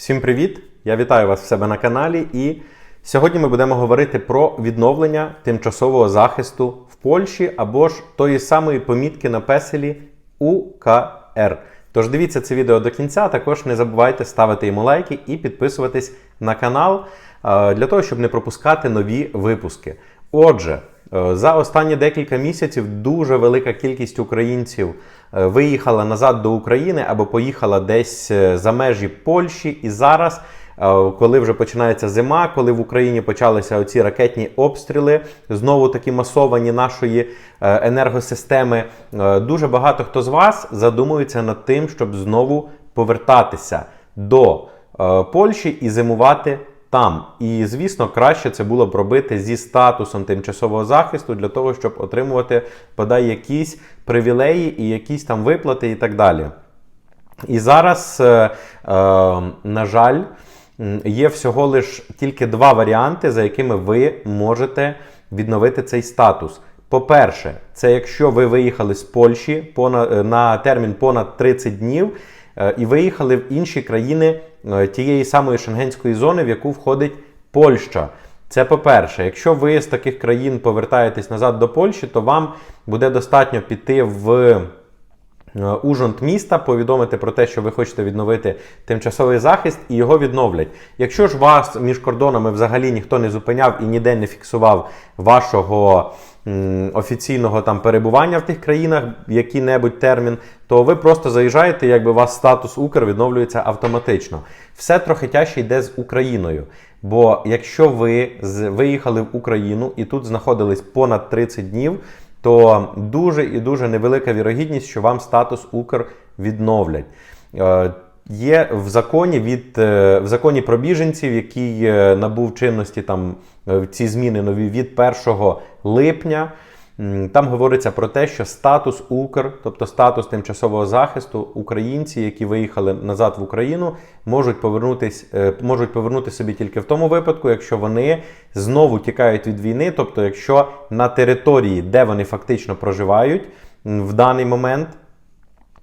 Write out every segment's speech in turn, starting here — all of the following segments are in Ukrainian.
Всім привіт! Я вітаю вас в себе на каналі. І сьогодні ми будемо говорити про відновлення тимчасового захисту в Польщі або ж тої самої помітки на песелі УКР. Тож дивіться це відео до кінця. Також не забувайте ставити йому лайки і підписуватись на канал е, для того, щоб не пропускати нові випуски. Отже, за останні декілька місяців дуже велика кількість українців е, виїхала назад до України або поїхала десь е, за межі Польщі. І зараз, е, коли вже починається зима, коли в Україні почалися оці ракетні обстріли, знову такі масовані нашої е, енергосистеми, е, дуже багато хто з вас задумується над тим, щоб знову повертатися до е, Польщі і зимувати там. І, звісно, краще це було б робити зі статусом тимчасового захисту для того, щоб отримувати подай якісь привілеї і якісь там виплати і так далі. І зараз, е, е, на жаль, є всього лиш тільки два варіанти, за якими ви можете відновити цей статус. По-перше, це якщо ви виїхали з Польщі е, на термін понад 30 днів і виїхали в інші країни е, тієї самої шенгенської зони, в яку входить Польща. Це по-перше, якщо ви з таких країн повертаєтесь назад до Польщі, то вам буде достатньо піти в Е, Ужонт міста, повідомити про те, що ви хочете відновити тимчасовий захист, і його відновлять. Якщо ж вас між кордонами взагалі ніхто не зупиняв і ніде не фіксував вашого м, офіційного там перебування в тих країнах, який-небудь термін, то ви просто заїжджаєте, якби вас статус Укр відновлюється автоматично. Все трохи тяжче йде з Україною. Бо якщо ви виїхали в Україну і тут знаходились понад 30 днів, то дуже і дуже невелика вірогідність, що вам статус Укр відновлять. Е, Є в законі від е, в законі про біженців, який е, набув чинності там ці зміни нові від 1 липня. Там говориться про те, що статус Укр, тобто статус тимчасового захисту, українці, які виїхали назад в Україну, можуть повернутись, е, можуть повернути собі тільки в тому випадку, якщо вони знову тікають від війни, тобто якщо на території, де вони фактично проживають в даний момент,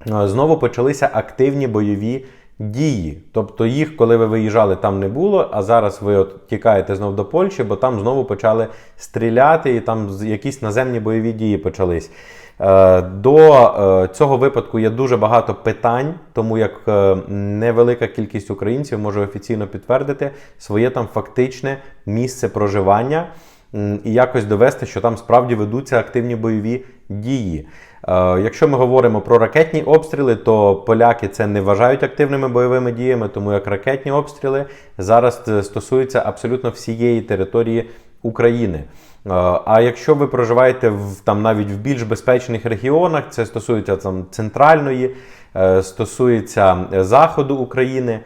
е, знову почалися активні бойові дії. Тобто їх, коли ви виїжджали, там не було, а зараз ви от тікаєте знов до Польщі, бо там знову почали стріляти, і там якісь наземні бойові дії почались. Е, До е, цього випадку є дуже багато питань, тому як е, невелика кількість українців може офіційно підтвердити своє там фактичне місце проживання і якось довести, що там справді ведуться активні бойові дії. Е, Якщо ми говоримо про ракетні обстріли, то поляки це не вважають активними бойовими діями, тому як ракетні обстріли зараз е, стосуються абсолютно всієї території України. Е, А якщо ви проживаєте в там навіть в більш безпечних регіонах, це стосується там центральної, стосується заходу України.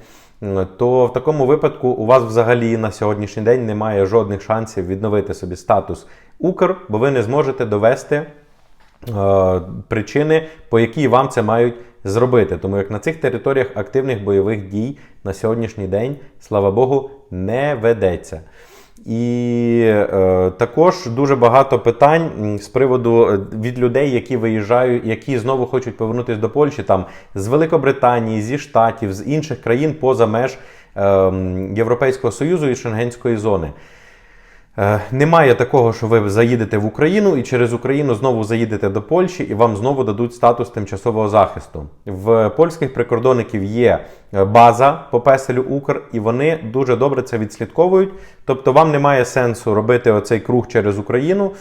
То в такому випадку у вас взагалі на сьогоднішній день немає жодних шансів відновити собі статус Укр, бо ви не зможете довести е, причини, по якій вам це мають зробити. Тому як на цих територіях активних бойових дій на сьогоднішній день, слава Богу, не ведеться. І е, також дуже багато питань з приводу е, від людей, які виїжджають, які знову хочуть повернутися до Польщі, там з Великобританії, зі Штатів, з інших країн поза меж е, Європейського Союзу і Шенгенської зони. Е, Немає такого, що ви заїдете в Україну і через Україну знову заїдете до Польщі і вам знову дадуть статус тимчасового захисту. В польських прикордонників є е, база по песелю Укр, і вони дуже добре це відслідковують. Тобто вам немає сенсу робити оцей круг через Україну.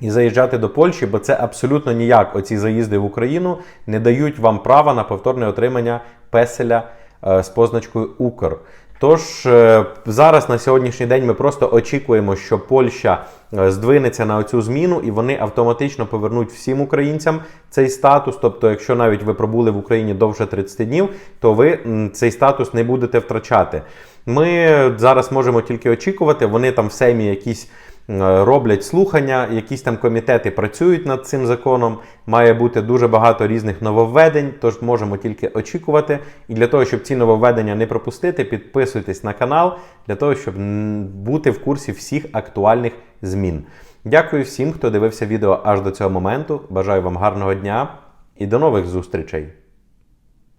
І заїжджати до Польщі, бо це абсолютно ніяк. Оці заїзди в Україну не дають вам права на повторне отримання песеля е, з позначкою Укр. Тож е, зараз на сьогоднішній день ми просто очікуємо, що Польща е, здвинеться на оцю зміну, і вони автоматично повернуть всім українцям цей статус. Тобто, якщо навіть ви пробули в Україні довше 30 днів, то ви цей статус не будете втрачати. Ми зараз можемо тільки очікувати. Вони там в семі якісь роблять слухання, якісь там комітети працюють над цим законом. Має бути дуже багато різних нововведень, тож можемо тільки очікувати. І для того, щоб ці нововведення не пропустити, підписуйтесь на канал для того, щоб бути в курсі всіх актуальних змін. Дякую всім, хто дивився відео аж до цього моменту. Бажаю вам гарного дня і до нових зустрічей!